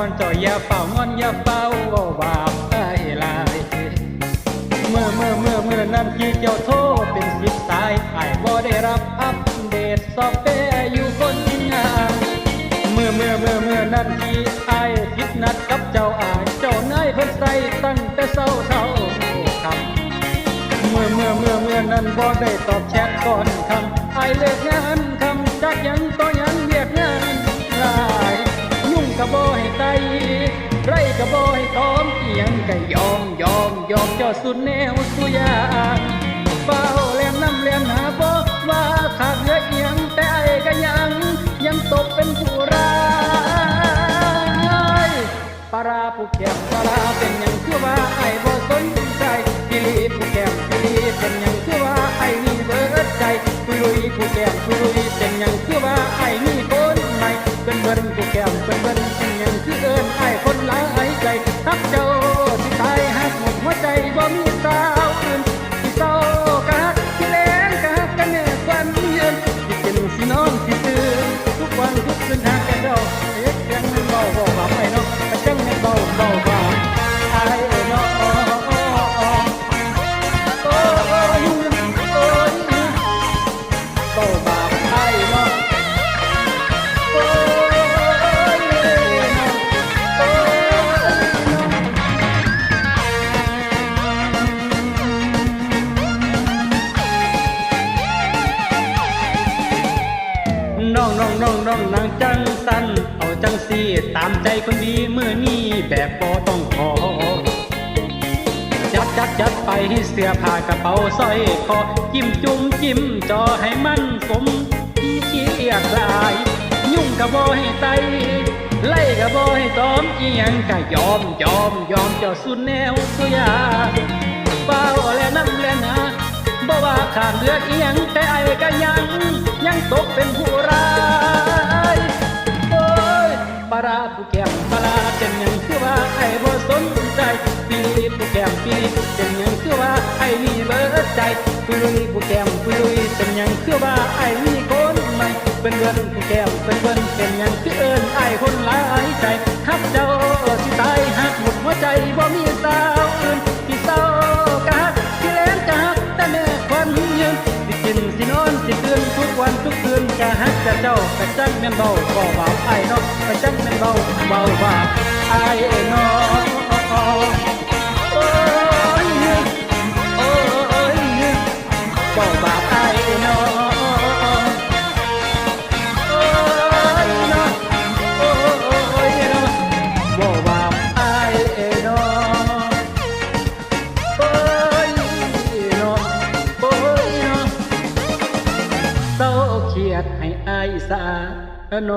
อย่าเฝ้างอนอย่าเฝ้าว้าบาปไอ้ลายเมื่อเมื่อเมื่อเมื่อนั้นที่เจ้าโทรเป็นสิบสายไอ้บ่ได้รับอัปเดตซอฟต์แวร์อยู่คนงานเมื่อเมื่อเมื่อเมื่อนั้นที่ไอ้คิดนัดกับเจ้าอายเจ้านายเพิ่นใส่ตั้งแต่เช้าเท่าคำเมื่อเมื่อเมื่อเมื่อนั้นบ่ได้ตอบแชทก่อนคำไอ้เลิกงานคำจักยังต่อย ยุ่งกะบ่ให้ไตไรกะบ่ให้ตอมเอียงก็ยอมยอมยอมเจ้าสุดแนวสุยางเฝ้าแลมน้ำแลมหาบ่ว่าขาดเหลือเอียงแต่ไอ้ก็ยังยังตกเป็นผู้ร้ายปาราผู้แก่ปารา น้องน้องนางจังสันเอาจังสีตามใจคนดีเมื่อนี้แบบบ่ต้องขอจัดจัดจัดไปเสื้อผ้ากระเป๋าสร้อยคอจิ้มจุ่มจิ้มจอให้มันสมเกียรติลาย ยุ่งกระบ่ให้ไตไล่กระบ่ให้ตอมอียังกะยอมยอมยอมเจ้าสุดแนวสุยาเฝ้าและน้ำแลนาบ่ว่าขาดเลืออียังแต่ไอ้ก็ยังยังตกเป็นผู้ มปีเป็นยังคือว่าไอ้มีเบิดใจปุยลุยผู้แก้มปุยลุยเป็นยังคือว่าไอ้มีคนใหม่เป็นเบินผู้แก้มเป็นเบินเป็นยังคือเอิ้นไอ้คนหลายใจทักเจ้าสิตายหักหมดหัวใจบ่มีสาวอื่นที่เศร้ากะฮักที่แลนกะฮักแต่แม่ควันยืนสิกินสินอนสิตื่นทุกวันทุกคืนกะฮักจะเจ้ากะจังแม่นเบาบ่บาไอ้เนาะกะจังแม่นเบาเบาบาไอ้เนาะ เศร้าเครียดให้อายสาโน